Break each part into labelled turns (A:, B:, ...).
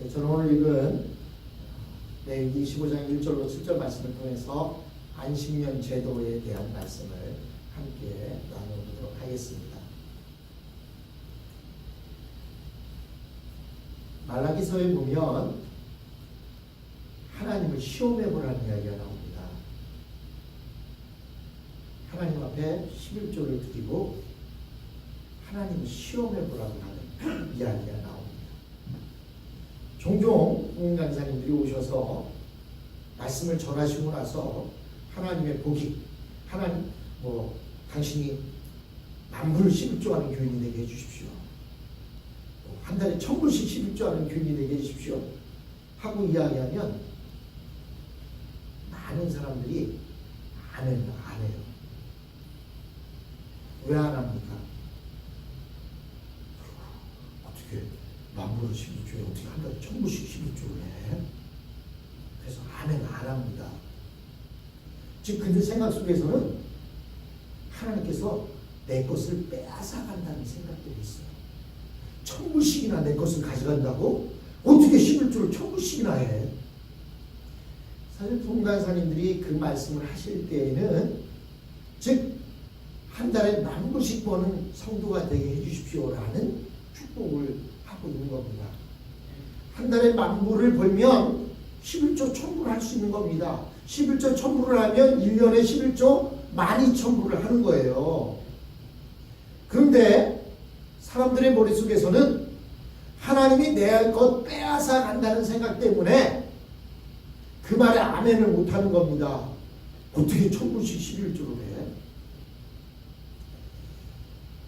A: 네, 저는 오늘 읽은 레위기 15장 1절로 7절 말씀을 통해서 안식년 제도에 대한 말씀을 함께 나눠보도록 하겠습니다. 말라기서에 보면 하나님을 시험해 보라는 이야기가 나옵니다. 하나님 앞에 11조를 드리고 하나님을 시험해 보라고 하는 이야기가 나옵니다. 종종 홍인 강사님들이 오셔서 말씀을 전하시고 나서 하나님의 복이 하나님 뭐 당신이 만불 11조하는 교인이 되게 해주십시오. 뭐한 달에 천불씩 11조하는 교인이 되게 해주십시오. 하고 이야기하면 많은 사람들이 안 해요. 안 해요. 왜 안 합니까? 어떻게 만불을 11조에 어떻게 한 달에 천불씩 11조를 해? 그래서 안 해요. 안 합니다. 지금 그들 생각 속에서는 하나님께서 내 것을 빼앗아 간다는 생각들이 있어요. 천불씩이나 내 것을 가져간다고? 어떻게 11조를 천불씩이나 해? 사실 동간사님들이 그 말씀을 하실 때에는 즉 한 달에 만 불씩 버는 성도가 되게 해주십시오라는 축복을 하고 있는 겁니다. 한 달에 만 불을 벌면 11조 천불을 할 수 있는 겁니다. 11조 천불을 하면 1년에 11조 12,000불을 하는 거예요. 그런데 사람들의 머릿속에서는 하나님이 내 것 빼앗아 간다는 생각 때문에 그 말에 아멘을 못하는 겁니다. 어떻게 천불씩 11조를 해?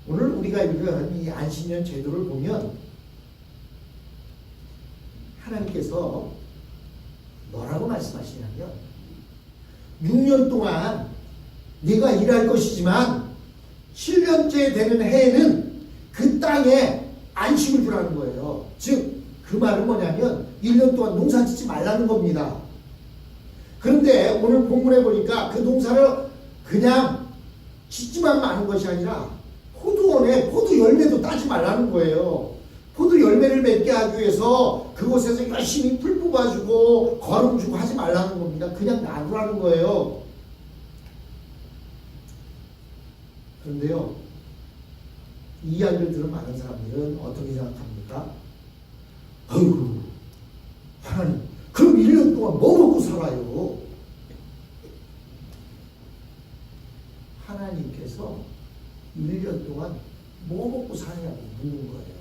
A: 오늘 우리가 읽은 이 안식년 제도를 보면 하나님께서 뭐라고 말씀하시냐면 6년 동안 네가 일할 것이지만 7년째 되는 해에는 그 땅에 안식을 주라는 거예요. 즉, 그 말은 뭐냐면 1년 동안 농사 짓지 말라는 겁니다. 그런데 오늘 본문에 보니까 그 농사를 그냥 짓지만 마는 것이 아니라 포도원에 포도 열매도 따지 말라는 거예요. 포도 열매를 맺게 하기 위해서 그곳에서 열심히 풀 뽑아주고 거름 주고 하지 말라는 겁니다. 그냥 놔두라는 거예요. 그런데요, 이 이야기를 들은 많은 사람들은 어떻게 생각합니까? 아이고, 하나님, 그럼 1년 동안 뭐 먹고 살아요? 하나님께서 1년 동안 뭐 먹고 사냐고 묻는 거예요.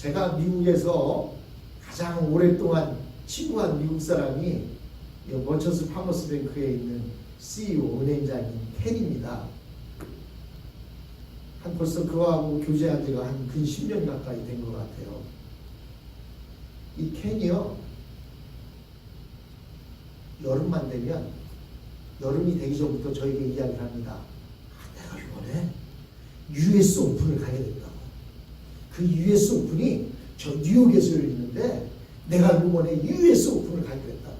A: 제가 미국에서 가장 오랫동안 친구한 미국 사람이 먼처스 파머스 뱅크에 있는 CEO 은행장인 켄입니다. 한 벌써 그하고 교제한 지가 한 근 10년 가까이 된 것 같아요. 이 켄이요, 여름만 되면, 여름이 되기 전부터 저에게 이야기를 합니다. 아, 내가 이번에 US 오픈을 가게 됐다고. 그 US 오픈이 저 뉴욕에서 열리는데, 내가 이번에 US 오픈을 가게 됐다.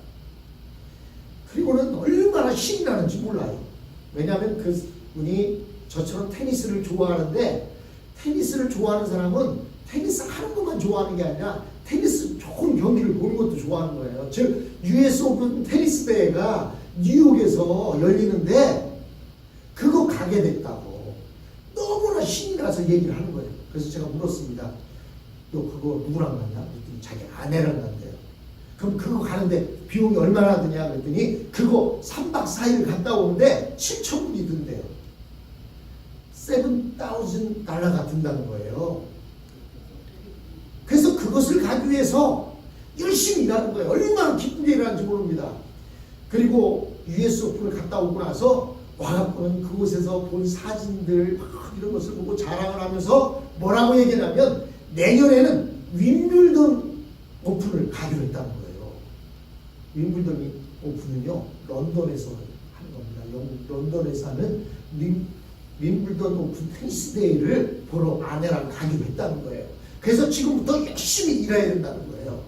A: 그리고는 얼마나 신이 나는지 몰라요. 왜냐하면 그 분이 저처럼 테니스를 좋아하는데 테니스를 좋아하는 사람은 테니스 하는 것만 좋아하는 게 아니라 테니스 좋은 경기를 보는 것도 좋아하는 거예요. 즉 US 오픈 테니스 대회가 뉴욕에서 열리는데 그거 가게 됐다고 너무나 신이 나서 얘기를 하는 거예요. 그래서 제가 물었습니다. 너 그거 누구랑 갔냐? 그랬더니 자기 아내랑 간대요. 그럼 그거 가는데 비용이 얼마나 드냐? 그랬더니 그거 3박 4일 갔다 오는데 7천 불이 든대요. 7,000 달러가 든다는 거예요. 그래서 그것을 가기 위해서 열심히 일하는 거예요. 얼마나 기쁘게 일하는지 모릅니다. 그리고 US 오픈을 갔다 오고 나서 와갖고는 그곳에서 본 사진들 막 이런 것을 보고 자랑을 하면서 뭐라고 얘기하냐면 내년에는 윈블던 오픈을 가기로 했다는 거예요. 윈블던 오픈은요 런던에서 하는 겁니다. 영국 런던에서 하는 윈, 윈블던 오픈 테니스 대회를 보러 아내랑 가기로 했다는 거예요. 그래서 지금부터 열심히 일해야 된다는 거예요.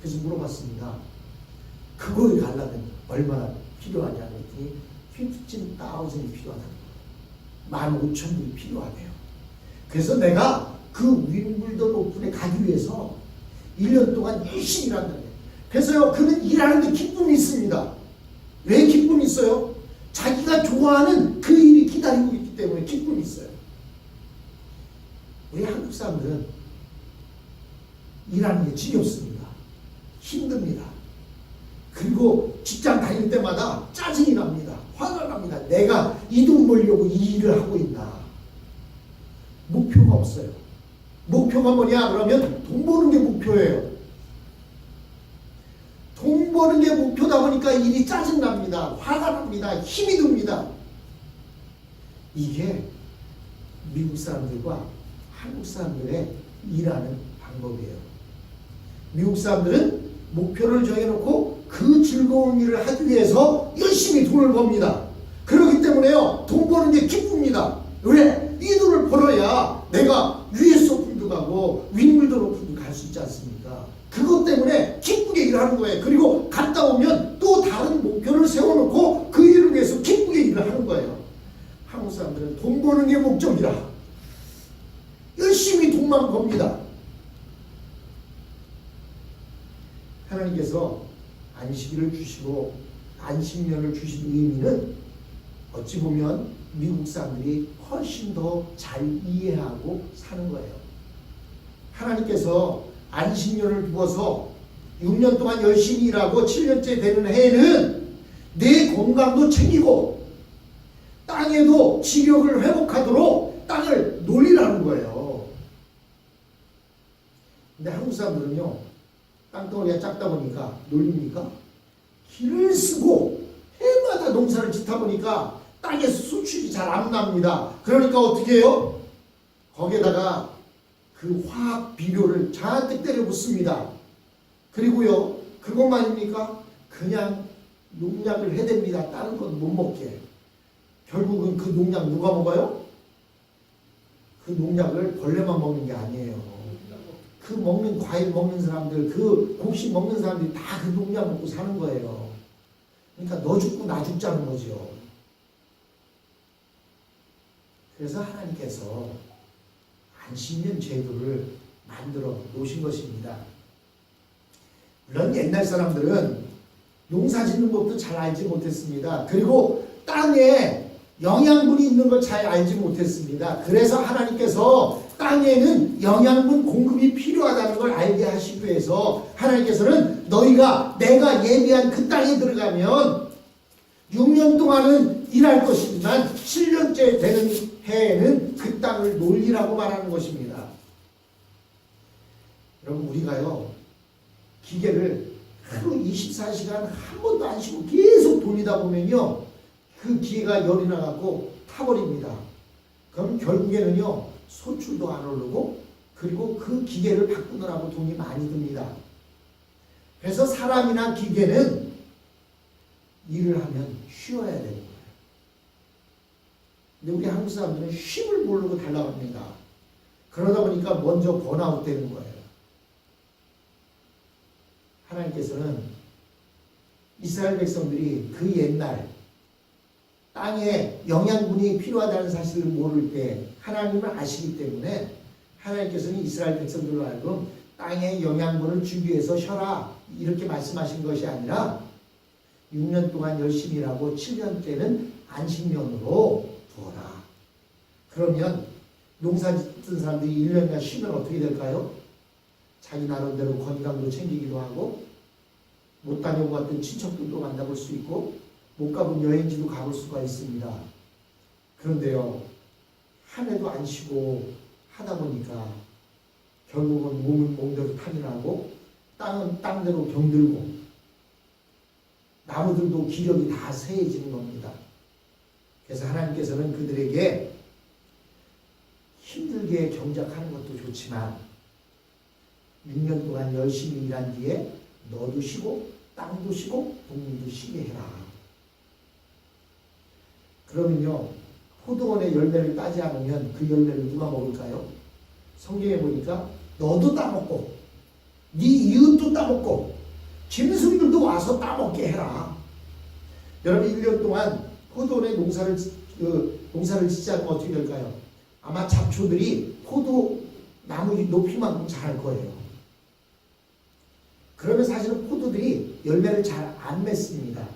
A: 그래서 물어봤습니다. 그걸 가려면 얼마나 필요하냐 그랬더니 15,000이 필요하다는. 15,000불이 필요하대요. 그래서 내가 그 윈블던 오픈에 위해서 1년 동안 열심히 일한다. 그래서요, 그는 일하는 데 기쁨이 있습니다. 왜 기쁨이 있어요? 자기가 좋아하는 그 일이 기다리고 있기 때문에 기쁨이 있어요. 우리 한국 사람들은 일하는 게 지겹습니다. 힘듭니다. 그리고 직장 다닐 때마다 짜증이 납니다. 화가 납니다. 내가 이돈 벌려고 이 일을 하고 있나. 목표가 없어요. 목표가 뭐냐? 그러면 돈 버는 게 목표예요. 돈 버는 게 목표다 보니까 일이 짜증납니다. 화가 납니다. 힘이 듭니다. 이게 미국 사람들과 한국 사람들의 일하는 방법이에요. 미국 사람들은 목표를 정해놓고 그 즐거운 일을 하기 위해서 열심히 돈을 법니다. 그렇기 때문에요, 돈 버는 게 기쁩니다. 왜? 이 돈을 벌어야 내가 US 오픈도 가고 윈블던 오픈도 갈 수 있지 않습니까? 그것 때문에 기쁘게 일하는 거예요. 그리고 갔다 오면 또 다른 목표를 세워놓고 그 일을 위해서 기쁘게 일을 하는 거예요. 한국 사람들은 돈 버는 게 목적이라 열심히 돈만 법니다. 하나님께서 안식일을 주시고 안식년을 주신 의미는 어찌 보면 미국 사람들이 훨씬 더 잘 이해하고 사는 거예요. 하나님께서 안식년을 두어서 6년 동안 열심히 일하고 7년째 되는 해에는 내 건강도 챙기고 땅에도 지력을 회복하도록 땅을 놀리라는 거예요. 근데 한국 사람들은요, 땅덩어리가 작다 보니까 놀립니까? 길을 쓰고 해마다 농사를 짓다 보니까 땅에서 수출이 잘 안 납니다. 그러니까 어떻게 해요? 거기에다가 그 화학 비료를 잔뜩 때려 붓습니다. 그리고요, 그것만입니까? 그냥 농약을 해댑니다. 다른 건 못 먹게. 결국은 그 농약 누가 먹어요? 그 농약을 벌레만 먹는 게 아니에요. 그 먹는 과일 먹는 사람들, 그 곡식 먹는 사람들이 다 그 농약 먹고 사는 거예요. 그러니까 너 죽고 나 죽자는 거죠. 그래서 하나님께서 안식년 제도를 만들어 놓으신 것입니다. 물론 옛날 사람들은 농사 짓는 법도 잘 알지 못했습니다. 그리고 땅에 영양분이 있는 걸 잘 알지 못했습니다. 그래서 하나님께서 땅에는 영양분 공급이 필요하다는 걸 알게 하시기 위해서 하나님께서는 너희가 내가 예비한 그 땅에 들어가면 6년 동안은 일할 것이지만 7년째 되는 해에는 그 땅을 놀리라고 말하는 것입니다. 여러분 우리가요 기계를 하루 24시간 한 번도 안 쉬고 계속 돌리다 보면요 그 기계가 열이 나갖고 타버립니다. 그럼 결국에는요 소출도 안 오르고 그리고 그 기계를 바꾸느라고 돈이 많이 듭니다. 그래서 사람이나 기계는 일을 하면 쉬어야 되는 거예요. 근데 우리 한국 사람들은 쉼을 모르고 달라갑니다. 그러다 보니까 먼저 번아웃 되는 거예요. 하나님께서는 이스라엘 백성들이 그 옛날 땅에 영양분이 필요하다는 사실을 모를 때 하나님을 아시기 때문에 하나님께서는 이스라엘 백성들로 하여금 땅에 영양분을 주기 위해서 쉬어라 이렇게 말씀하신 것이 아니라 6년 동안 열심히 일하고 7년째는 안식년으로 두어라. 그러면 농사 짓던 사람들이 1년간 쉬면 어떻게 될까요? 자기 나름대로 건강도 챙기기도 하고 못 다녀고 갔던 친척들도 만나볼 수 있고 못 가본 여행지도 가볼 수가 있습니다. 그런데요, 한 해도 안 쉬고 하다 보니까 결국은 몸은 몸대로 탐이 나고 땅은 땅대로 병들고 나무들도 기력이 다 쇠해지는 겁니다. 그래서 하나님께서는 그들에게 힘들게 경작하는 것도 좋지만 6년 동안 열심히 일한 뒤에 너도 쉬고 땅도 쉬고 동물도 쉬게 해라. 그러면요 포도원의 열매를 따지 않으면 그 열매를 누가 먹을까요? 성경에 보니까 너도 따먹고 네 이웃도 따먹고 짐승들도 와서 따먹게 해라. 여러분 1년 동안 포도원에 농사를 그 농사를 짓지 않으면 어떻게 될까요? 아마 잡초들이 포도 나무 높이만큼 자랄 거예요. 그러면 사실은 포도들이 열매를 잘 안 맺습니다.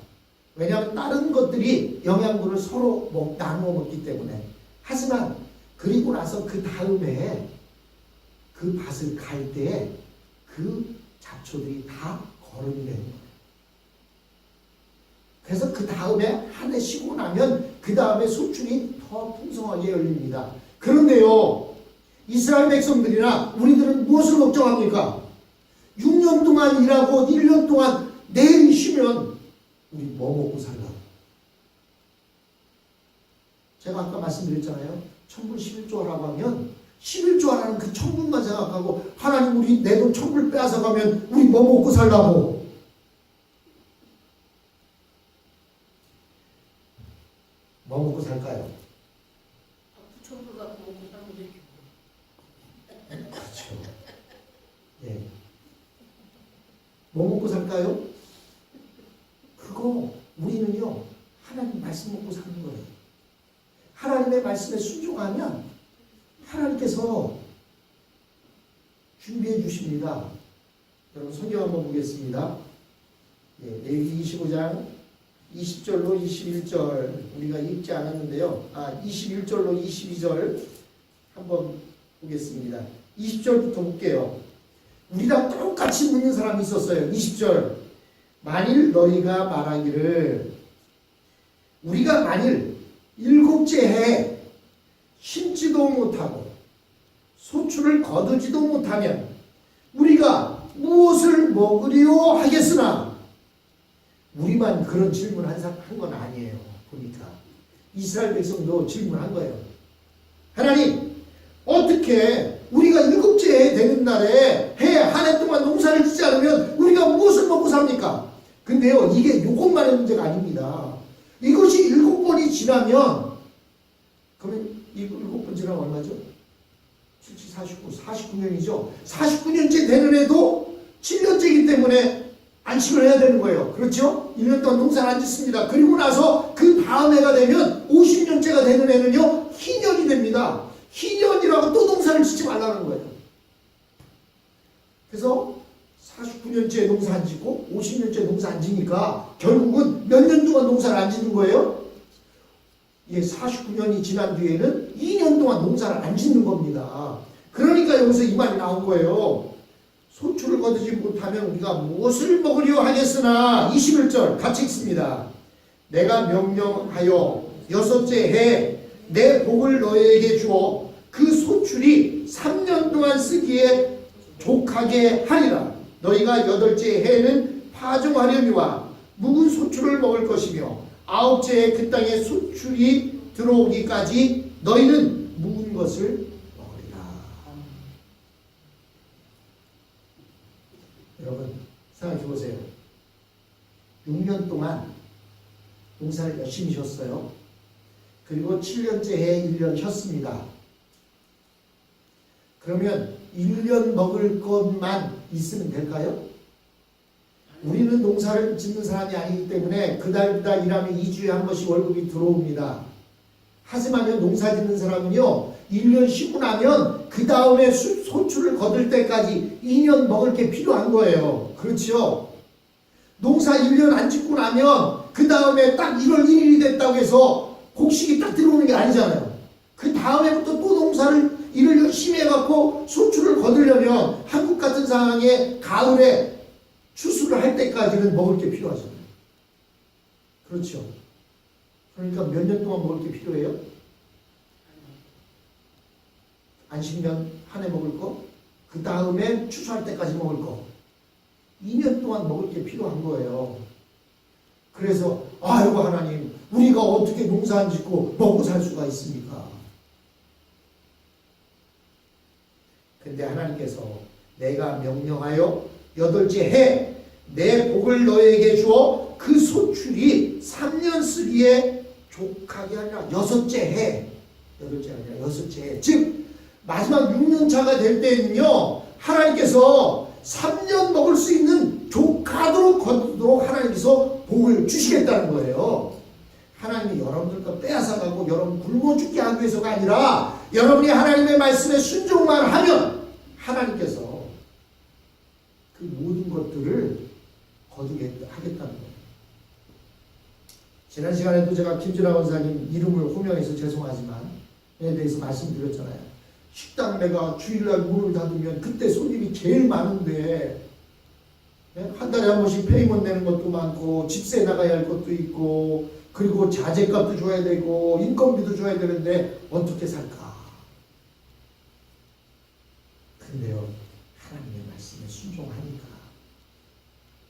A: 왜냐하면 다른 것들이 영양분을 서로 먹, 나누어 먹기 때문에. 하지만 그리고 나서 그 다음에 그 밭을 갈 때에 그 잡초들이 다 거름이 되는 거예요. 그래서 그 다음에 한 해 쉬고 나면 그 다음에 소출이 더 풍성하게 열립니다. 그런데요, 이스라엘 백성들이나 우리들은 무엇을 걱정합니까? 6년 동안 일하고 1년 동안 내일 쉬면 우리 뭐 먹고 살라? 제가 아까 말씀드렸잖아요. 천불 11조 하라고 하면 11조 하라는 그 천불만 생각하고 하나님 우리 내 돈 천불 빼앗아 가면 우리 뭐 먹고 살라고? 뭐 먹고 살까요?
B: 부천불 갖고 먹고 살면 되지.
A: 그렇죠. 예. 뭐 먹고 살까요? 그거 우리는요 하나님 말씀 먹고 사는 거예요. 하나님의 말씀에 순종하면 하나님께서 준비해 주십니다. 여러분 성경 한번 보겠습니다. 예, 레위기 25장 20절로 21절 우리가 읽지 않았는데요. 아 21절로 22절 한번 보겠습니다. 20절부터 볼게요. 우리랑 똑같이 묻는 사람이 있었어요. 20절. 만일 너희가 말하기를 우리가 만일 일곱째 해 심지도 못하고 소출을 거두지도 못하면 우리가 무엇을 먹으리요 하겠으나 우리만 그런 질문 한 건 아니에요. 보니까 이스라엘 백성도 질문한 거예요. 하나님 어떻게 우리가 일곱째 해 되는 날에 해 한 해 동안 농사를 짓지 않으면 우리가 무엇을 먹고 삽니까? 근데요 이게 이것만의 문제가 아닙니다. 이것이 일곱 번이 지나면 그러면 이 일곱 번 지나면 얼마죠? 77, 49, 49년이죠. 49년째 되는 해도 7년째이기 때문에 안식을 해야 되는 거예요. 그렇죠? 1년 동안 농사를 안 짓습니다. 그리고 나서 그 다음 해가 되면 50년째가 되는 해는요, 희년이 됩니다. 희년이라고 또 농사를 짓지 말라는 거예요. 그래서 49년째 농사 안 짓고 50년째 농사 안 지니까 결국은 몇 년 동안 농사를 안 짓는 거예요? 예, 49년이 지난 뒤에는 2년 동안 농사를 안 짓는 겁니다. 그러니까 여기서 이 말이 나온 거예요. 소출을 거두지 못하면 우리가 무엇을 먹으려 하겠으나 21절 같이 읽습니다. 내가 명령하여 여섯째 해 내 복을 너에게 주어 그 소출이 3년 동안 쓰기에 족하게 하리라. 너희가 여덟째 해에는 파종하려니와 묵은 소출을 먹을 것이며 아홉째 해그 땅에 소출이 들어오기까지 너희는 묵은 것을 먹으리라. 여러분 생각해 보세요. 6년 동안 농사를 열심히 쉬었어요. 그리고 7년째 해 1년 쉬었습니다. 그러면 1년 먹을 것만 있으면 될까요? 우리는 농사를 짓는 사람이 아니기 때문에 그달 그달 일하면 2주에 한 번씩 월급이 들어옵니다. 하지만요 농사 짓는 사람은요 1년 쉬고 나면 그 다음에 소출을 거둘 때까지 2년 먹을 게 필요한 거예요. 그렇죠? 농사 1년 안 짓고 나면 그 다음에 딱 1월 1일이 됐다고 해서 곡식이 딱 들어오는 게 아니잖아요. 그 다음에부터 또 농사를 일을 열심히 해갖고 소출을 거두려면 한국 같은 상황에 가을에 추수를 할 때까지는 먹을 게 필요하잖아요. 그렇죠. 그러니까 몇 년 동안 먹을 게 필요해요? 안식년 한 해 먹을 거, 그 다음에 추수할 때까지 먹을 거. 2년 동안 먹을 게 필요한 거예요. 그래서 아이고 하나님 우리가 어떻게 농사 안 짓고 먹고 살 수가 있습니까? 근데 하나님께서 내가 명령하여 여덟째 해 내 복을 너에게 주어 그 소출이 3년 쓰기에 족하게 아니라 여섯째 해 여덟째 아니라 여섯째 해. 즉 마지막 6년 차가 될 때는요 하나님께서 3년 먹을 수 있는 족하도록 거두도록 하나님께서 복을 주시겠다는 거예요. 하나님이 여러분들 거 빼앗아가고 여러분 굶어 죽게 하기 위해서가 아니라 여러분이 하나님의 말씀에 순종만 하면 하나님께서 그 모든 것들을 거두게 하겠다는 거예요. 지난 시간에도 제가 김준하 원사님 이름을 호명해서 죄송하지만 에 대해서 말씀드렸잖아요. 식당 내가 주일날 문을 닫으면 그때 손님이 제일 많은데 예? 한 달에 한 번씩 페이먼 내는 것도 많고 집세 나가야 할 것도 있고 그리고 자재값도 줘야 되고 인건비도 줘야 되는데 어떻게 살까? 근데요 하나님의 말씀에 순종하니까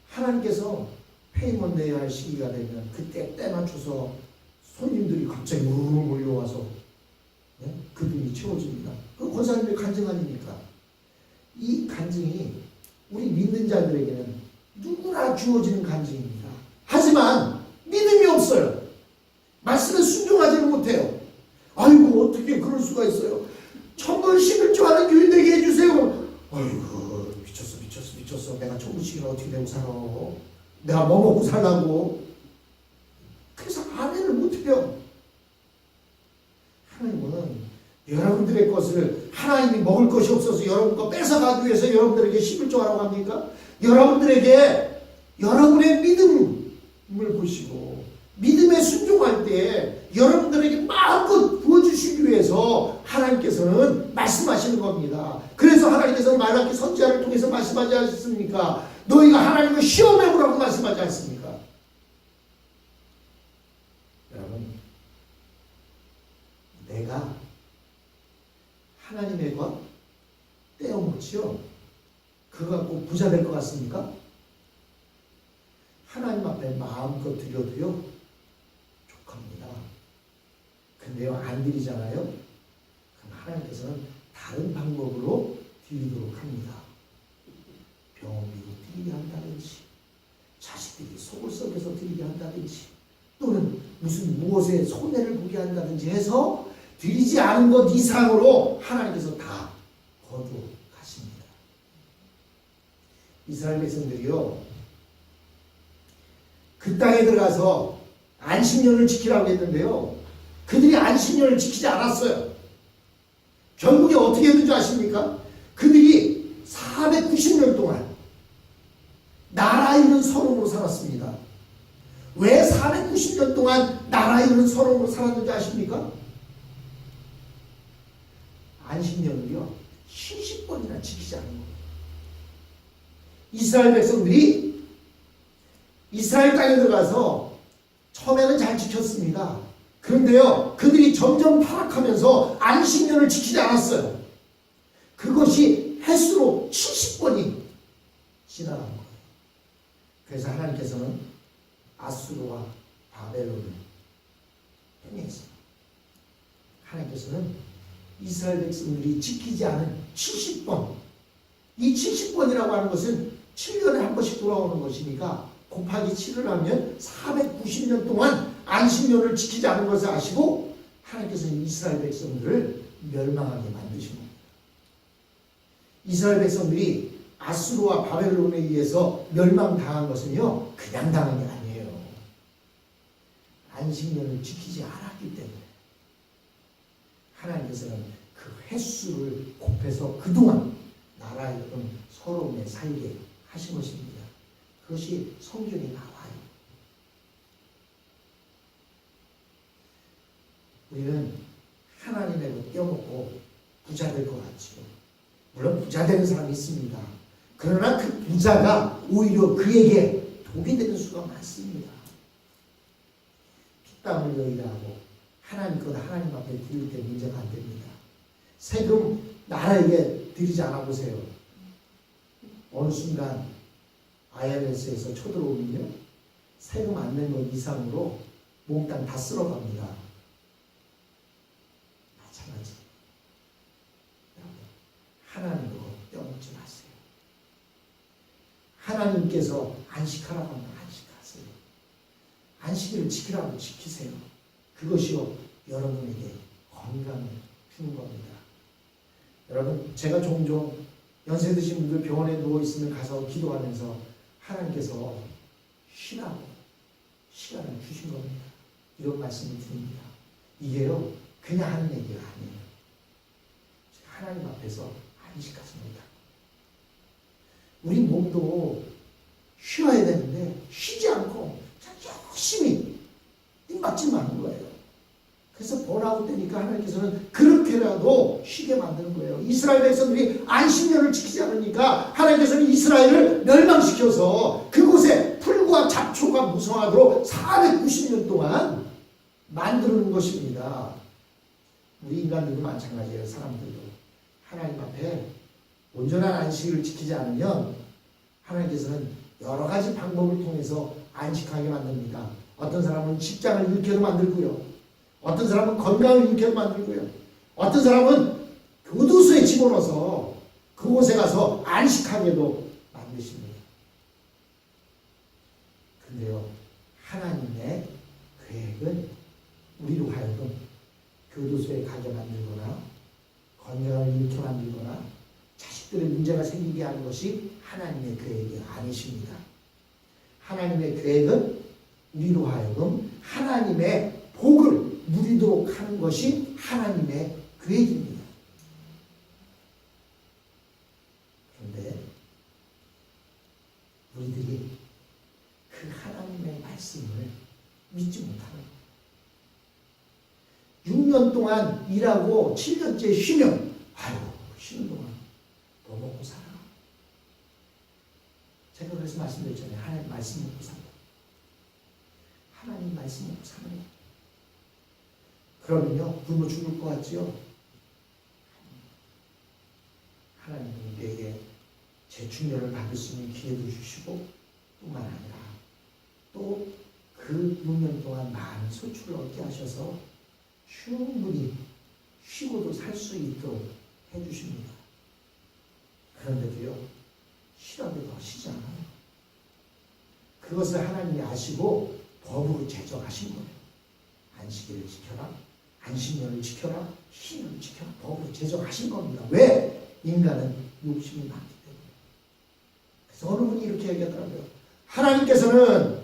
A: 하나님께서 페이먼 내야 할 시기가 되면 그때 때 맞춰서 손님들이 갑자기 우르르 몰려와서 예? 그 돈이 채워집니다. 그 권사님의 간증 아닙니까? 이 간증이 우리 믿는 자들에게는 누구나 주어지는 간증입니다. 하지만 믿음이 없어요. 말씀에 순종하지는 못해요. 아이고 어떻게 그럴 수가 있어요? 천번 십일조 하는 교인 되게 해주세요. 아이고 미쳤어 미쳤어 미쳤어. 내가 살아? 내가 뭐 먹고 살라고? 그래서 아멘을 못해요. 하나님은 여러분들의 것을 하나님이 먹을 것이 없어서 여러분 거 뺏어가기 위해서 여러분들에게 11조 하라고 합니까? 여러분들에게 여러분의 믿음을 보시고 믿음에 순종할 때 여러분들에게 마음껏 부어주시기 위해서 하나님께서는 말씀하시는 겁니다. 그래서 하나님께서는 말하기 선지자를 통해서 말씀하지 않습니까? 너희가 하나님을 시험해 보라고 말씀하지 않습니까? 여러분 내가 하나님의 것 떼어먹지요. 그거 갖고 부자 될 것 같습니까? 하나님 앞에 마음껏 드려도요. 족합니다. 근데요 안 드리잖아요. 그럼 하나님께서는 다른 방법으로 드리도록 합니다. 병원비로 드리게 한다든지 자식들이 속을 썩여서 드리게 한다든지 또는 무슨 무엇에 손해를 보게 한다든지 해서 드리지 않은 것 이상으로 하나님께서 다 거두 가십니다. 이스라엘 백성들이요. 그 땅에 들어가서 안식년을 지키라고 했는데요. 그들이 안식년을 지키지 않았어요. 결국에 어떻게 했는지 아십니까? 그들이 490년 동안 나라 잃은 서름으로 살았습니다. 왜 490년 동안 나라 잃은 서름으로 살았는지 아십니까? 안식년을요 70번이나 지키지 않은 거예요. 이스라엘 백성들이 이스라엘 땅에 들어가서 처음에는 잘 지켰습니다. 그런데요 그들이 점점 타락하면서 안식년을 지키지 않았어요. 그것이 횟수로 70번이 지나간 거예요. 그래서 하나님께서는 아수르와 바벨론을 해냈어요. 하나님께서는 이스라엘 백성들이 지키지 않은 70번. 이 70번이라고 하는 것은 7년에 한 번씩 돌아오는 것이니까 곱하기 7을 하면 490년 동안 안식년을 지키지 않은 것을 아시고 하나님께서는 이스라엘 백성들을 멸망하게 만드신 겁니다. 이스라엘 백성들이 아수르와 바벨론에 의해서 멸망당한 것은요 그냥 당한 게 아니에요. 안식년을 지키지 않았기 때문에 하나님께서는 그 횟수를 곱해서 그동안 나라의 은 서러움에 살게 하신 것입니다. 그것이 성경에 나와요. 우리는 하나님의 것 떼어먹고 부자 될 것 같지요. 물론 부자 되는 사람이 있습니다. 그러나 그 부자가 오히려 그에게 독이 되는 수가 많습니다. 피땀 흘려 일하고 하나님 것 하나님 앞에 드릴 때 문제가 안 됩니다. 세금 나라에게 드리지 않아 보세요. 어느 순간 IMS에서 쳐들어오면요. 세금 안 낸 것 이상으로 몽땅 다 쓸어갑니다. 마찬가지. 하나님 거 떼어먹지 마세요. 하나님께서 안식하라고 하면 안식하세요. 안식일을 지키라고 지키세요. 그것이요 여러분에게 건강을 주는 겁니다. 여러분 제가 종종 연세 드신 분들 병원에 누워 있으면 가서 기도하면서 하나님께서 쉬라고 시간을 주신 겁니다. 이런 말씀을 드립니다. 이게요 그냥 하는 얘기가 아니에요. 하나님 앞에서 안식하십니다. 우리 몸도 쉬어야 되는데 쉬지 않고 열심히 띵박질 하는 거예요. 그래서 번아웃 되니까 하나님께서는 그렇게라도 쉬게 만드는 거예요. 이스라엘 백성들이 안식년을 지키지 않으니까 하나님께서는 이스라엘을 멸망시켜서 그곳에 풀과 잡초가 무성하도록 490년 동안 만드는 것입니다. 우리 인간들도 마찬가지예요. 사람들도 하나님 앞에 온전한 안식을 지키지 않으면 하나님께서는 여러 가지 방법을 통해서 안식하게 만듭니다. 어떤 사람은 직장을 잃게도 만들고요. 어떤 사람은 건강을 잃게도 만들고요. 어떤 사람은 교도소에 집어넣어서 그곳에 가서 안식하게도 만드십니다. 근데요, 하나님의 계획은 우리로 하여금 교도소에 가게 만들거나 건강을 잃게 만들거나 자식들의 문제가 생기게 하는 것이 하나님의 계획이 아니십니다. 하나님의 계획은 우리로 하여금 하나님의 복을 누리도록 하는 것이 하나님의 계획입니다. 그런데 우리들이 그 하나님의 말씀을 믿지 못하는 거예요. 6년 동안 일하고 7년째 쉬면 아유 쉬는 동안 뭐 먹고 살아. 제가 그래서 말씀드렸잖아요. 하나님 말씀 먹고 산다. 하나님 말씀 먹고 사는 거예요. 그러면요 굶어 죽을 것 같지요? 하나님이 우리에게 재충전을 받을 수 있는 기회도 주시고 뿐만 아니라 또 그 6년 동안 많은 소출을 얻게 하셔서 충분히 쉬고도 살 수 있도록 해주십니다. 그런데도요 쉬라도 더 쉬지 않아요. 그것을 하나님이 아시고 법으로 제정하신 거예요. 안식일을 지켜라. 안식년을 지켜라. 신을 지켜라. 법으로 제정하신 겁니다. 왜? 인간은 욕심이 많기 때문에. 그래서 어느 분이 이렇게 얘기하더라고요. 하나님께서는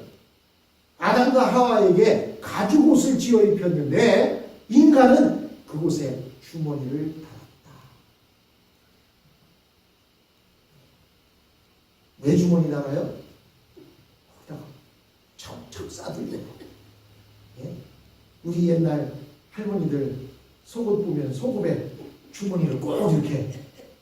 A: 아담과 하와에게 가죽 옷을 지어 입혔는데 인간은 그곳에 주머니를 달았다. 왜 주머니 달아요? 척척 싸들려고. 예? 우리 옛날 할머니들 속옷 보면 속옷에 주머니를 꼭 이렇게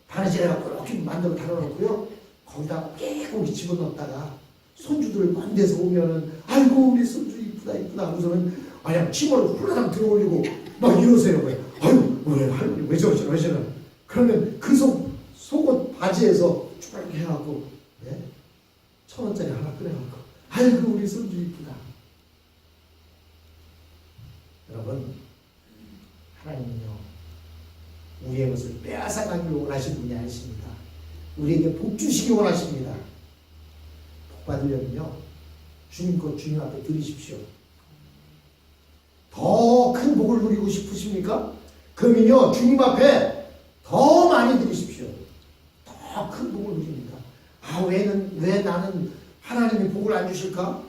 A: 바느질해가 꼭 이렇게 만들어 달아놓고요. 거기다 깨끗이 집어넣었다가 손주들 먼 데서 오면은 아이고 우리 손주 이쁘다 이쁘다 하고서는 그냥 치마를 훌라당 들어올리고 막 이러세요. 아유 왜 할머니 왜 저러시나 왜 저러나 그러면 그 속, 속옷 바지에서 쭉 해갖고 예? 천 원짜리 하나 꺼내갖고 아이고 우리 손주 이쁘다 여러분 하나님은요 우리의 것을 빼앗아가기를 원하시는 분이 아니십니다 우리에게 복 주시기 원하십니다 복 받으려면요 주님 것 주님 앞에 드리십시오 더 큰 복을 누리고 싶으십니까? 그러면요 주님 앞에 더 많이 드리십시오 더 큰 복을 누립니다 아 왜는 왜 나는 하나님이 복을 안 주실까?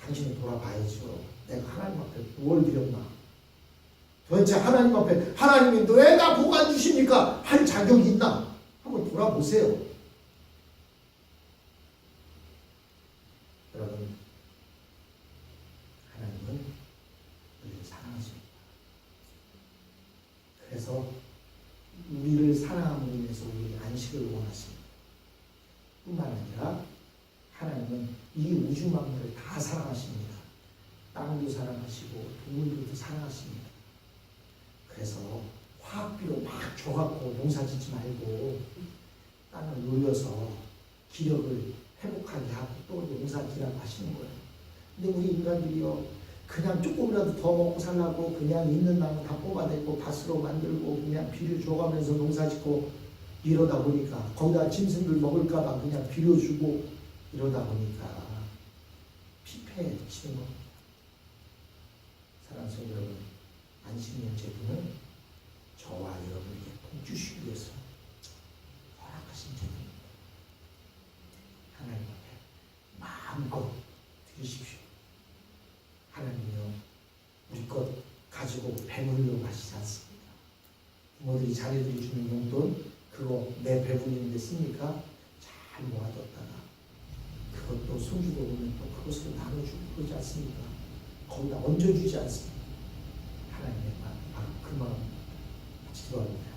A: 당신이 돌아봐야죠. 내가 하나님 앞에 뭘 드렸나? 도대체 하나님 앞에 하나님이 왜나복안 주십니까? 할 자격이 있나? 한번 돌아보세요. 여러분, 하나님은 우리를 사랑하십니다. 그래서 우리를 사랑함으로 인해서 우리 안식을 원하십니다. 뿐만 아니라 하나님은 이 우주 만물을 다 사랑하십니다. 땅도 사랑하시고 동물들도 사랑하십니다. 그래서 화학비로 막 줘갖고 농사 짓지 말고 땅을 놀려서 기력을 회복하게 하고 또 농사 지라고 하시는 거예요. 근데 우리 인간들이요 그냥 조금이라도 더 먹고 살라고 그냥 있는 나무 다 뽑아내고 밭으로 만들고 그냥 비료 줘가면서 농사 짓고 이러다 보니까 거기다 짐승들 먹을까봐 그냥 비료 주고 이러다 보니까 피폐해지는 겁니다. 성도 여러분, 안식년 제도는 저와 여러분에게 복 주시기 위해서 허락하신 제도입니다. 하나님 앞에 마음껏 드리십시오. 하나님이요, 우리 것 가지고 배불리려고 하시지 않습니다. 부모들이 자녀들이 주는 용돈 그거 내 배분인데 쓰니까 잘 모아뒀다가 그것도 손주도 오면 또 그것을 나눠주고 그러지 않습니까? 거기다 얹어주지 않습니까? 하나님의 아, 아, 그만 집어넣어요.